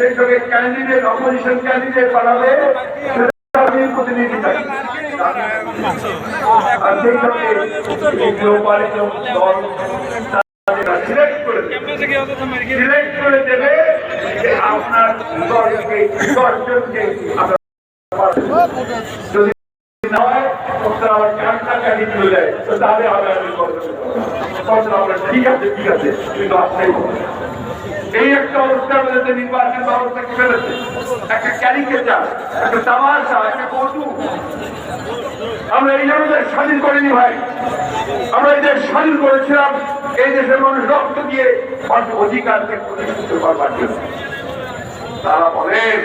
সেই সঙ্গে candidate opposition candidate সেটা প্রতিনিধি সিলেক্ট করে সিলেক্ট করে দেবে আপনার যদি না হয় আবার চলে যায় তাহলে হবে আমি আমরা ঠিক আছে ঠিক আছে, কিন্তু আসতেই এই একটা অবস্থার মধ্যে নির্বাচন ব্যবস্থা কি ফেলেছে? একটা ক্যারিকেচার একটা তামাশা একটা কৌতুক। আমরা এই জন্য স্বাধীন করিনি ভাই। আমরা এই দেশ স্বাধীন করেছিলাম, এই দেশের মানুষ রক্ত দিয়ে অধিকারকে প্রতিষ্ঠিত করবার জন্য। তারা বলেন,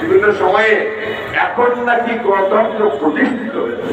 বিভিন্ন সময়ে এখন নাকি গণতন্ত্র প্রতিষ্ঠিত হয়েছে।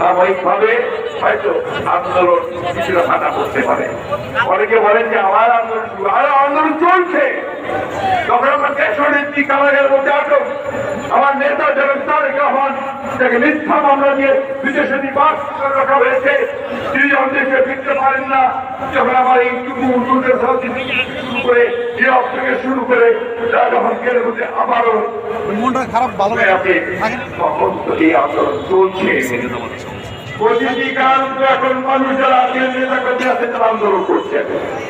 সাময়িকভাবে হয়তো আন্দোলন কিছুটা ভাটা করতে পারে। অনেকে বলেন যে আমার আন্দোলন আর আন্দোলন চলছে। তখন আমার দেশের নেত্রী কারাগারের মধ্যে আটক। আমার নেতা যাবেন তারেক রহমান তাকে মিথ্যা মামলা দিয়ে বিদেশে নিবাস রাখা হয়েছে। তিনি যখন দেশে ফিরতে পারেন না যখন আমার এই শুরু করে ইরাক থেকে শুরু করে যা যখন কেড়ে মধ্যে আবারও মনটা খারাপ ভালো আছে তখন এই আন্দোলন চলছে। প্রতিটি কারণ এখন মানুষ যারা আছেন নেতা কর্মী আছে তারা আন্দোলন করছে।